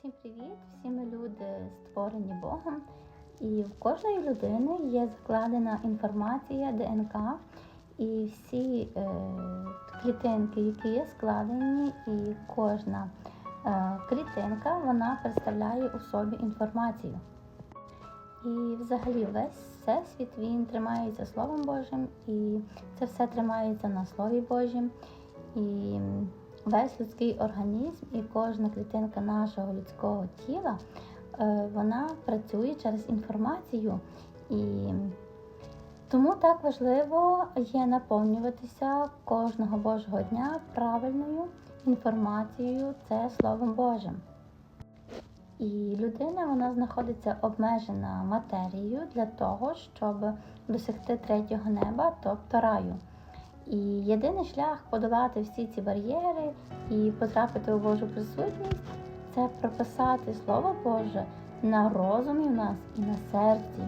Всім привіт! Всі ми люди створені Богом, і в кожної людини є закладена інформація ДНК, і всі е, клітинки, які є складені, і кожна е, клітинка вона представляє у собі інформацію. І взагалі весь всесвіт він тримається Словом Божим, і це все тримається на Слові Божім. І весь людський організм і кожна клітинка нашого людського тіла е, вона працює через інформацію. І тому так важливо є наповнюватися кожного Божого дня правильною інформацією, це Словом Божим. І людина вона знаходиться обмежена матерією для того, щоб досягти третього неба, тобто раю. І єдиний шлях подолати всі ці бар'єри і потрапити у Божу присутність це прописати Слово Боже на розумі в нас і на серці.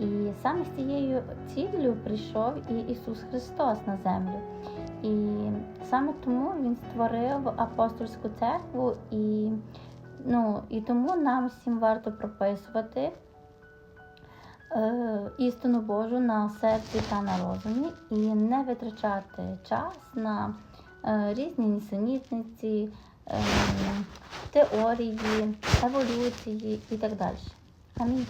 І саме з цією ціллю прийшов і Ісус Христос на землю. І саме тому Він створив апостольську церкву, і, ну, і тому нам всім варто прописувати істину Божу на серці та на розумі і не витрачати час на е, різні нісенітниці, е, теорії, еволюції і так далі. Амінь.